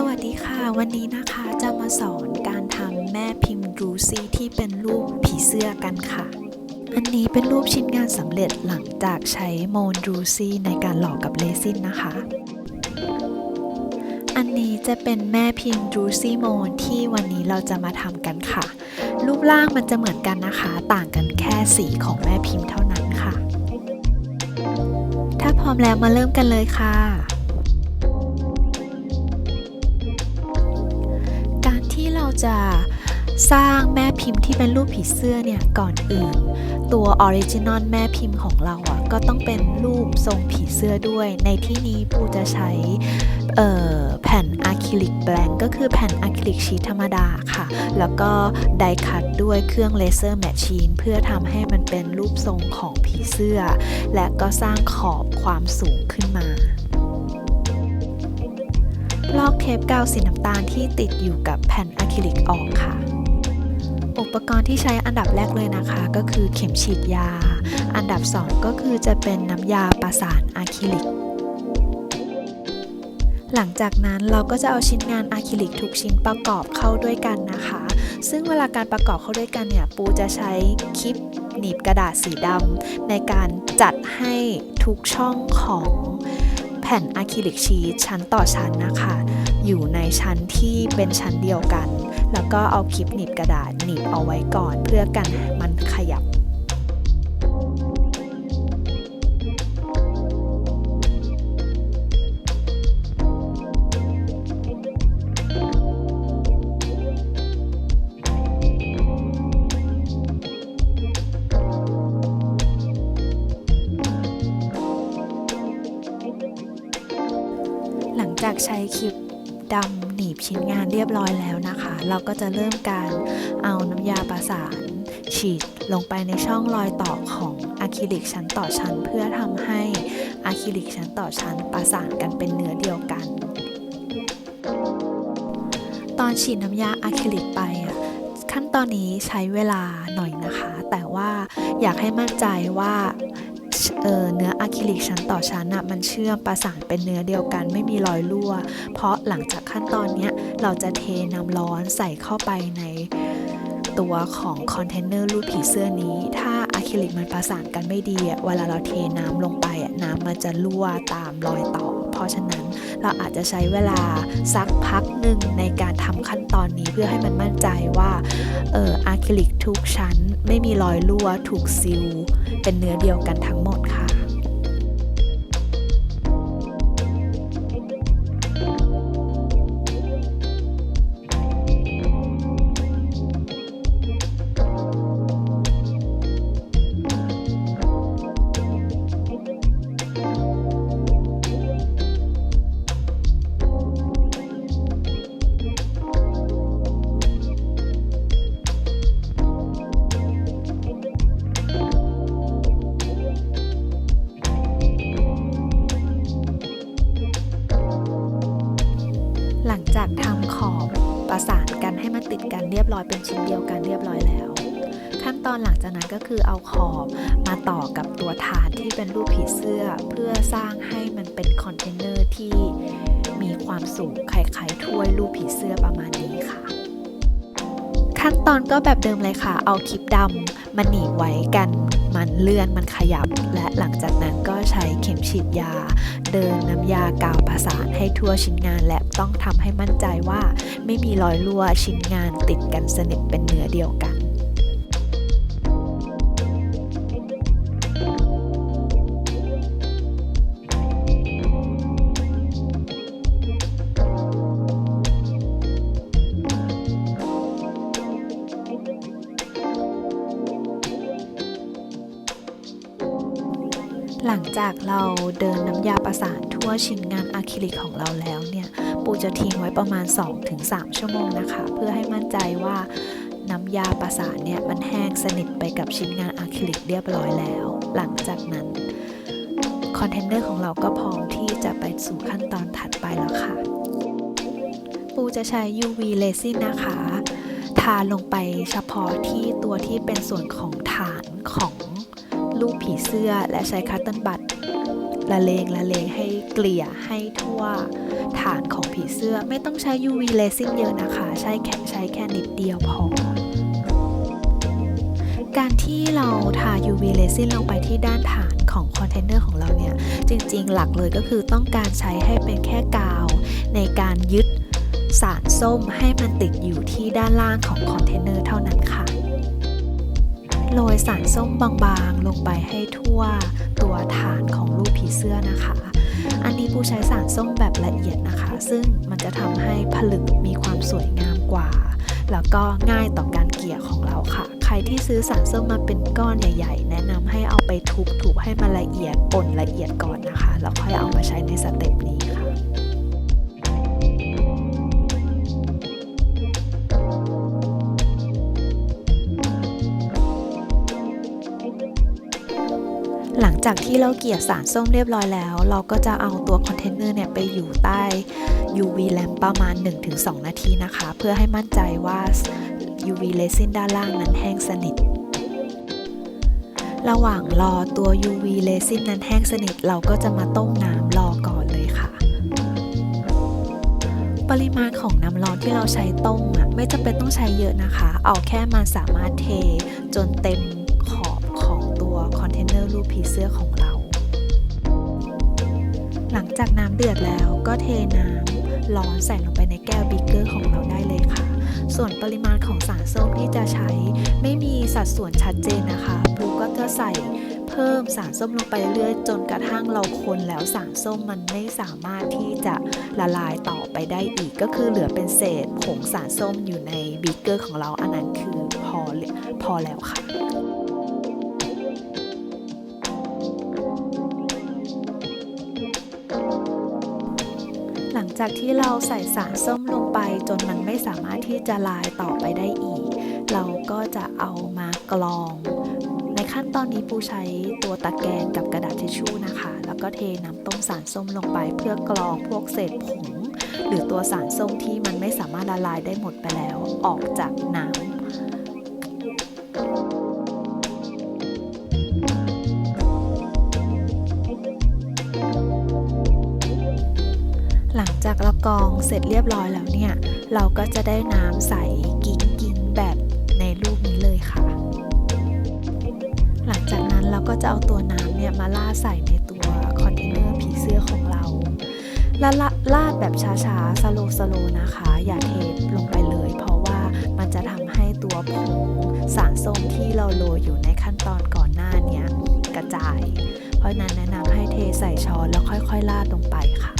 สวัสดีค่ะ วันนี้นะคะจะมาสอนการทำแม่พิมพ์รูซี่ที่เป็นรูปผีเสื้อกันค่ะ อันนี้เป็นรูปชิ้นงานสำเร็จหลังจากใช้โมนรูซี่ในการหลอกกับเรซินนะคะ อันนี้จะเป็นแม่พิมพ์รูซี่โมนที่วันนี้เราจะมาทำกันค่ะ รูปร่างมันจะเหมือนกันนะคะ ต่างกันแค่สีของแม่พิมพ์เท่านั้นค่ะ ถ้าพร้อมแล้วมาเริ่มกันเลยค่ะ จะสร้างแม่พิมพ์ที่เป็นรูปผีเสื้อเนี่ยก่อนอื่น ตัวออริจินอลแม่พิมพ์ของเราอะก็ต้องเป็นรูปทรงผีเสื้อด้วย ในที่นี้ปูจะใช้แผ่นอะคริลิกแบงก็คือแผ่นอะคริลิกชีทธรรมดาค่ะ แล้วก็ไดคัตด้วยเครื่องเลเซอร์แมชชีนเพื่อทำให้มันเป็นรูปทรงของผีเสื้อ และก็สร้างขอบความสูงขึ้นมา ลอกเทปกาวสีน้ำตาลที่ติดอยู่กับแผ่นอะคริลิกออกค่ะ อุปกรณ์ที่ใช้อันดับแรกเลยนะคะ ก็คือเข็มฉีดยา อันดับ 2 ก็คือจะเป็นน้ำยาประสานอะคริลิก หลังจากนั้นเราก็จะเอาชิ้นงานอะคริลิกทุกชิ้นประกอบเข้าด้วยกันนะคะ ซึ่งเวลาการประกอบเข้าด้วยกันเนี่ยปูจะใช้คลิปหนีบกระดาษสีดำในการจัดให้ทุกช่องของ แผ่นอะคริลิกชีทชั้นต่อชั้นนะคะ อยู่ในชั้นที่เป็นชั้นเดียวกัน แล้วก็เอาคลิปหนีบกระดาษหนีบเอาไว้ก่อนเพื่อกันมั กใช้คลิปดำหนีบชิ้นงานเรียบร้อยแล้วนะคะ เราก็จะเริ่มการเอาน้ำยาประสานฉีดลงไปในช่องรอยต่อของอะคริลิกชั้นต่อชั้น เพื่อทำให้อะคริลิกชั้นต่อชั้นประสานกันเป็นเนื้อเดียวกัน ตอนฉีดน้ำยาอะคริลิกไปอะขั้นตอนนี้ใช้เวลาหน่อยนะคะ แต่ว่าอยากให้มั่นใจว่า เนื้ออะคริลิกชั้นต่อชั้นมันเชื่อมประสานเป็นเนื้อเดียวกันไม่มีรอยรั่ว เพราะหลังจากขั้นตอนนี้เราจะเทน้ำร้อนใส่เข้าไปในตัวของคอนเทนเนอร์รูปผีเสื้อนี้ ถ้าอะคริลิกมันประสานกันไม่ดี เวลาเราเทน้ำลงไปน้ำมันจะรั่วตามรอยต่อ เพราะฉะนั้นเราอาจจะใช้เวลาสักพักหนึ่งในการทำขั้นตอนนี้เพื่อให้มันมั่นใจว่าเอออะคริลิกทุกชั้นไม่มีรอยรั่วถูกซิล เป็นเนื้อเดียวกันทั้งหมดค่ะ อนหลังจากนั้นก็คือเอาขอบมาต่อกับตัวฐานที่เป็นรูปผีเสื้อ เพื่อสร้างให้มันเป็นคอนเทนเนอร์ที่มีความสูงคล้ายๆถ้วยรูปผีเสื้อประมาณนี้ค่ะ ขั้นตอนก็แบบเดิมเลยค่ะ เอาคลิปดำมาหนีบไว้กันมันเลื่อนมันขยับ และหลังจากนั้นก็ใช้เข็มฉีดยา เดินน้ำยากาวประสานให้ทั่วชิ้นงาน และต้องทำให้มั่นใจว่า ไม่มีรอยรั่วชิ้นงานติดกันสนิทเป็นเนื้อเดียวกัน จากเราเดินน้ำยาประสานทั่วชิ้นงานอะคริลิกของเราแล้วเนี่ยปูจะทิ้งไว้ประมาณ 2-3 ชั่วโมงนะคะ เพื่อให้มั่นใจว่าน้ำยาประสานเนี่ยมันแห้งสนิทไปกับชิ้นงานอะคริลิกเรียบร้อยแล้ว หลังจากนั้นคอนเทนเนอร์ของเราก็พร้อมที่จะไปสู่ขั้นตอนถัดไปแล้วค่ะ ปูจะใช้ UV resin นะคะ ทาลงไปเฉพาะที่ตัวที่เป็นส่วนของฐานของ รูปผีเสื้อและใช้คัตเติลบัตละเลงละเลงให้เกลี่ยให้ทั่วฐานของผีเสื้อไม่ต้องใช้ UV เลซินเยอะนะคะ ใช้แค่ใช้แค่นิดเดียวพอ การที่เราทา UV เลซินลงไปที่ด้านฐานของคอนเทนเนอร์ของเราเนี่ย จริงๆ หลักเลยก็คือต้องการใช้ให้เป็นแค่กาว ในการยึดสารส้มให้มันติดอยู่ที่ด้านล่างของคอนเทนเนอร์เท่านั้นค่ะ โรยสารส้มบางๆ ลงไปให้ทั่วตัวฐานของรูปผีเสื้อนะคะ อันนี้ปูใช้สารส้มแบบละเอียดนะคะ ซึ่งมันจะทำให้ผลึกมีความสวยงามกว่า แล้วก็ง่ายต่อการเกลี่ยของเราค่ะ ใครที่ซื้อสารส้มมาเป็นก้อนใหญ่ ๆ แนะนำให้เอาไปทุบๆให้มันละเอียดป่นละเอียดก่อนนะคะ แล้วค่อยเอามาใช้ในสเต็ปนี้ค่ะ จากที่เราเกี่ยสารส้มเรียบร้อยแล้ว เราก็จะเอาตัวคอนเทนเนอร์เนี่ยไปอยู่ใต้ UV lamp ประมาณ 1-2 นาทีนะคะ เพื่อให้มั่นใจว่า UV resin ด้านล่างนั้นแห้งสนิทระหว่างรอตัว UV resin นั้นแห้งสนิท เราก็จะมาต้มน้ำรอก่อนเลยค่ะ ปริมาณของน้ำร้อนที่เราใช้ต้มอะไม่จำเป็นต้องใช้เยอะนะคะ เอาแค่มันสามารถเทจนเต็ม ผีเสื้อของเรา หลังจากน้ำเดือดแล้วก็เทน้ำร้อนใส่ลงไปในแก้วบิ๊กเกอร์ของเราได้เลยค่ะ ส่วนปริมาณของสารส้มที่จะใช้ ไม่มีสัดส่วนชัดเจนนะคะปูก็จะใส่เพิ่มสารส้มลงไปเรื่อยจนกระทั่งเราคนแล้วสารส้มมันไม่สามารถที่จะละลายต่อไปได้อีก ก็คือเหลือเป็นเศษผงสารส้มอยู่ในบิ๊กเกอร์ของเราอันนั้นคือพอพอแล้วค่ะ จากที่เราใส่สารส้มลงไปจนมันไม่สามารถที่จะลายต่อไปได้อีก เราก็จะเอามากรอง ในขั้นตอนนี้ปูใช้ตัวตะแกรงกับกระดาษทิชชู่นะคะ แล้วก็เทน้ำต้มสารส้มลงไป เพื่อกรองพวกเศษผง หรือตัวสารส้มที่มันไม่สามารถละลายได้หมดไปแล้ว ออกจากน้ำ กองเสร็จเรียบร้อยแล้วเนี่ย เราก็จะได้น้ำใสกิ้งกิ้งแบบในรูปนี้เลยค่ะ หลังจากนั้นเราก็จะเอาตัวน้ำเนี่ยมาล่าใส่ในตัวคอนเทนเนอร์ผีเสื้อของเราละละลาดแบบช้าๆสโลสโลนะคะ อย่าเทลงไปเลย เพราะว่ามันจะทำให้ตัวผงสารส้มที่เราโรยอยู่ในขั้นตอนก่อนหน้านี้กระจาย เพราะฉะนั้นแนะนำให้เทใส่ช้อนแล้วค่อยๆลาดลงไปค่ะ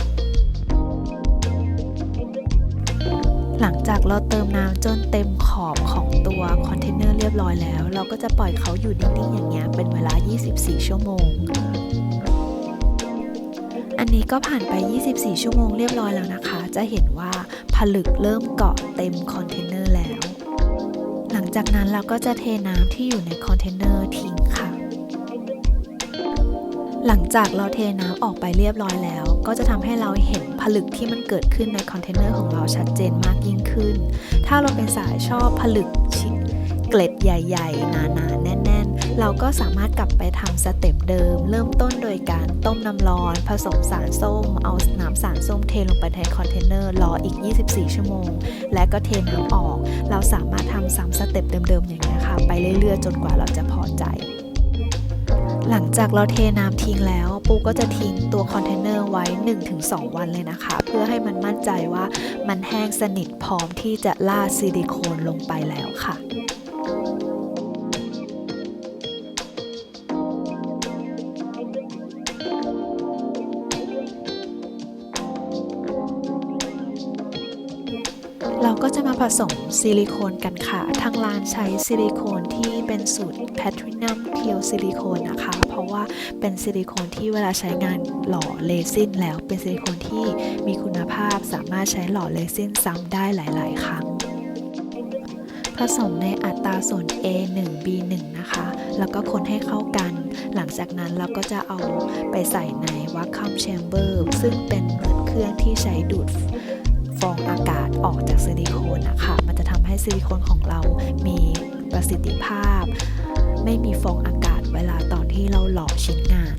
จากเราเติมน้ำจนเต็มขอบของตัวคอนเทนเนอร์เรียบร้อยแล้ว เราก็จะปล่อยเขาอยู่นิ่งๆอย่างเงี้ยเป็นเวลา 24 ชั่วโมง อันนี้ก็ผ่านไป 24 ชั่วโมงเรียบร้อยแล้วนะคะ จะเห็นว่าผลึกเริ่มเกาะเต็มคอนเทนเนอร์แล้ว หลังจากนั้นเราก็จะเทน้ำที่อยู่ในคอนเทนเนอร์ทิ้งค่ะ หลังจากเราเทน้ำออกไปเรียบร้อยแล้ว ก็จะทำให้เราเห็นผลึกที่มันเกิดขึ้นในคอนเทนเนอร์ของเราชัดเจนมากยิ่งขึ้น ถ้าเราเป็นสายชอบผลึกชิ้นเกล็ดใหญ่ๆ หนาๆ แน่นๆ เราก็สามารถกลับไปทำสเต็ปเดิม เริ่มต้นโดยการต้มน้ำร้อน ผสมสารส้ม เอาน้ำสารส้มเทลงไปในคอนเทนเนอร์รออีก 24 ชั่วโมง และก็เทน้ำออก เราสามารถทำซ้ำสเต็ปเดิมๆ อย่างนี้ค่ะ ไปเรื่อยๆ จนกว่าเราจะพอใจ หลังจากเราเทน้ำทิ้งแล้ว ปูก็จะทิ้งตัวคอนเทนเนอร์ไว้ 1-2 วันเลยนะคะ เพื่อให้มันมั่นใจว่ามันแห้งสนิทพร้อมที่จะล่าซิลิโคนลงไปแล้วค่ะ ผสมซิลิโคนกันค่ะ ทางร้านใช้ซิลิโคนที่เป็นสูตรแพทรินัมเพียวซิลิโคนนะคะ เพราะว่าเป็นซิลิโคนที่เวลาใช้งานหล่อเลซินแล้วเป็นซิลิโคนที่มีคุณภาพสามารถใช้หล่อเลซินซ้ำได้หลาย ๆ ครั้ง ผสมในอัตราส่วน A 1 B 1 นะคะ แล้วก็คนให้เข้ากัน หลังจากนั้นเราก็จะเอาไปใส่ในวัคคัมแชมเบอร์ซึ่งเป็นเหมือนเครื่องที่ใช้ดูด ฟองอากาศออกจากซิลิโคนนะคะมันจะทำให้ซิลิโคนของเรามีประสิทธิภาพ ไม่มีฟองอากาศเวลาตอนที่เราหล่อชิ้นงาน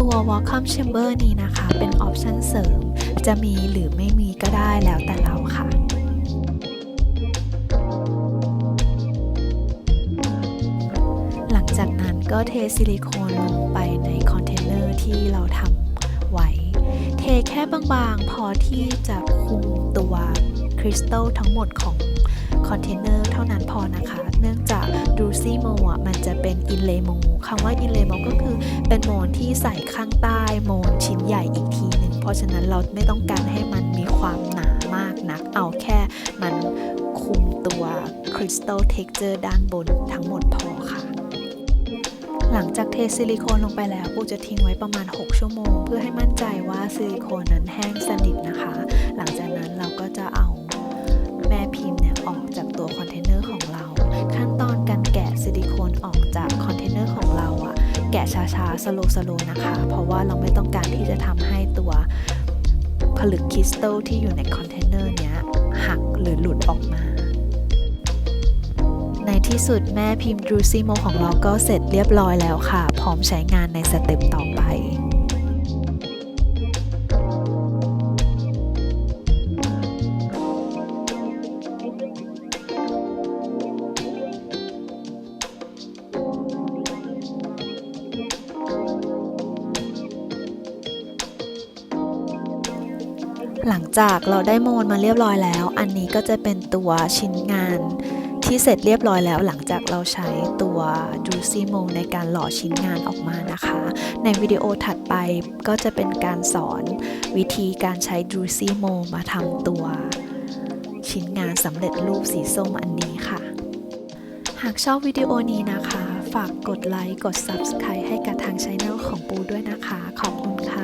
ตัว Welcome Chamber นี้นะคะ เป็นออปชันเสริม จะมีหรือไม่มีก็ได้แล้วแต่เราค่ะหลังจากนั้นก็เทซิลิโคนลง แค่บางๆ พอที่จะคุมตัวคริสตัลทั้งหมดของคอนเทนเนอร์เท่านั้นพอนะคะ เนื่องจากดูซี่โมอะมันจะเป็นอินเลโมคำว่าอินเลโมก็คือเป็นโมนที่ใส่ข้างใต้โมนชิ้นใหญ่อีกทีหนึ่งเพราะฉะนั้นเราไม่ต้องการให้มันมีความหนามากนัก เอาแค่มันคุมตัวคริสตัลเท็กเจอร์ด้านบนทั้งหมดพอค่ะ หลังจากเทซิลิโคนลงไปแล้วปูจะทิ้งไว้ประมาณ 6 ชั่วโมง เพื่อให้มั่นใจว่าซิลิโคนนั้นแห้งสนิทนะคะ หลังจากนั้นเราก็จะเอาแม่พิมพ์เนี่ยออกจากตัวคอนเทนเนอร์ของเรา ขั้นตอนการแกะซิลิโคนออกจากคอนเทนเนอร์ของเราอะแกะช้าๆสโลสโลนะคะ เพราะว่าเราไม่ต้องการที่จะทำให้ตัวผลึกคริสตัลที่อยู่ในคอนเทนเนอร์เนี้ยหักหรือหลุดออกมา ที่สุดแม่พิมพ์ดรูซี่โมของเราก็เสร็จเรียบร้อยแล้วค่ะ พร้อมใช้งานในสเต็ปต่อไปหลังจากเราได้โมนมาเรียบร้อยแล้ว อันนี้ก็จะเป็นตัวชิ้นงาน ที่เสร็จเรียบร้อยแล้วหลังจากเราใช้ตัวดูซี่โมในการหล่อชิ้นงานออกมานะคะ ในวิดีโอถัดไปก็จะเป็นการสอนวิธีการใช้ดูซี่โมมาทำตัว ชิ้นงานสำเร็จรูปสีส้มอันนี้ค่ะ หากชอบวิดีโอนี้นะคะ ฝากกดไลค์กด Subscribe ให้กับทางช่องของปูด้วยนะคะ ขอบคุณค่ะ